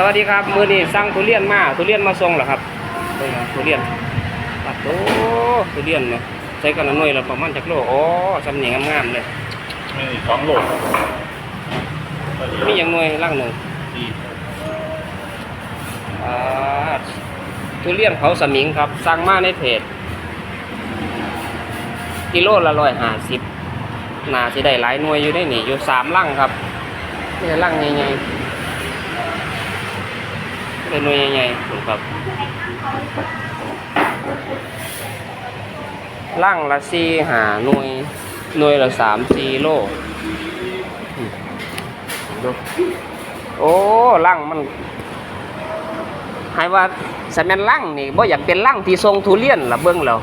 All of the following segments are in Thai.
สวัสดีครับ มือนี้สั่งทุเรียนมาทุเรียนมาส่งเหรอครับเบิ่งนะทุเรียนปัดโตทุเรียนเนาะใช้กันละหน่วยละประมาณจักโลอ๋อสำเนียงงามๆเลยมีสองโหลดมีอย่างหน่วยล่างหนึ่งดีอ่าทุเรียนเขาสมิงครับ สั่งมาในเพจกิโลละร้อยห้าสิบน่าสิได้หลายหน่วยอยู่ได้นี่อยู่สามลังครับนี่ลังใหญ่ๆ เป็นหน่วยใหญ่ๆผมครับลังละสี่หาหน่วยหน่วยละสามสี่โลอืมดูโอ้ลังมันให้ว่าสแมนลั่งนี่บ่อยากเป็นลั่งที่ทรงทุเรียนละเบิ่งแล้ว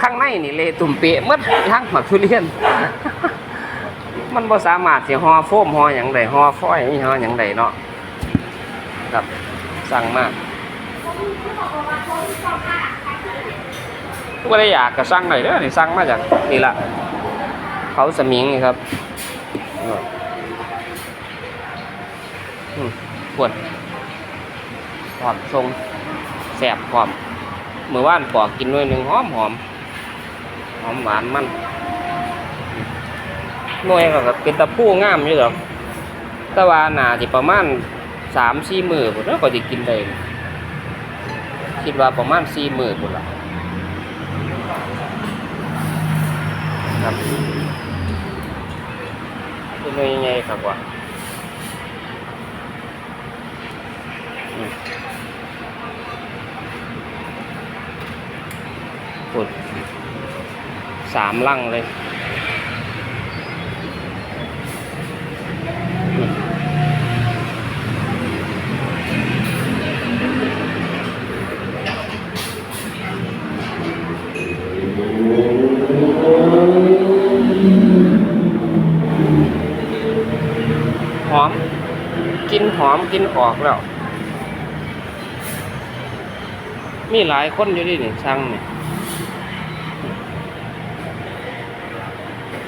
ข้างในนี่เละตุ่มเปะหมดทั้งหมักทุเรียน มันบ่สามารถสิห่อโฟมห่อหยังได้ห่อฟอยล์ห่อหยังได้เนาะครับ สั่งมาบ่ได้อยากก็สั่งได้เด้อนี่สั่งมาจากนี่ล่ะเขาสมิงนี่ครับอืมปวดหอมทรงแสบหอมเมื่อวานปอกกินหน่วยหนึ่งหอมหอมหอมหวานมันหน่วยก็เป็นตะปูงามอยู่หรอกแต่ว่าหนาจะประมาณ สามสี่มือผมแล้วก็จะกินได้คิดว่าประมาณสี่มือผมละครับเป็นยยังไงครับว่าปุดสามลังเลย หอมกินหอมกินออกแล้ว มีหลายคนอยู่ดินี่ช่างนี่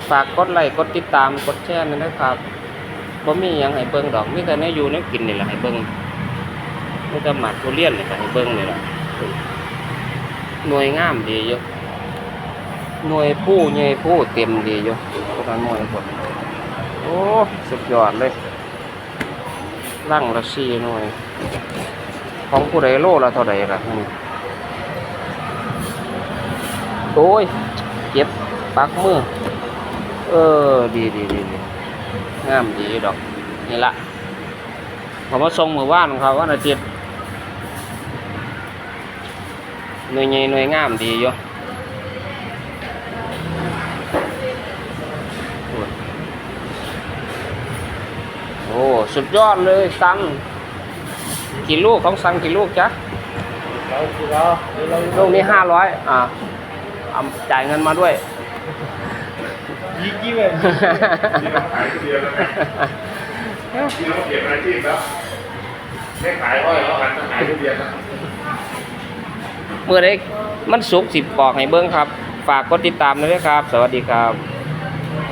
ฝากกดไลค์กดติดตามกดแชร์นอยนะครับบ่มีหยังให้เบิ่งดอกมีแต่เนื้ออยู่เนื้อกินนี่แหละให้เบิ่งมีแต่หมักทุเรียนนี่ก็ให้เบิ่งนี่แหละหน่วยงามดีอยู่หน่วยผู้ใหญ่ผู้เต็มดีอยู่พวกนั้นหน่วยคนโอ้สุดยอดเลย ร่างละสี่หน่วย ของผู้ใดโลละเท่าใดล่ะนี่โอ้ยเจ็บปักมือ เออ ดีดีดีดีงามดีดอก นี่ละผมมาส่งมือว่านครับวันอาทิตย์หน่วยใหญ่หน่วยงามดีอยู่ สุดยอดเลยสังกี่ลูกของสังกี่ลูกจ๊ะลูกนี้ห้าร้อยอ่าจ่ายเงินมาด้วยยี่กี่เว้ยขายเดียวแล้วที่เราเปลี่ยนอาชีพแล้วไม่ขายอ้อยแล้วหันมาขายทุเรียนแล้วเมื่อไรมันสุกสิบปอกให้เบิ้งครับ ฝากกดติดตามด้วยครับ สวัสดีครับ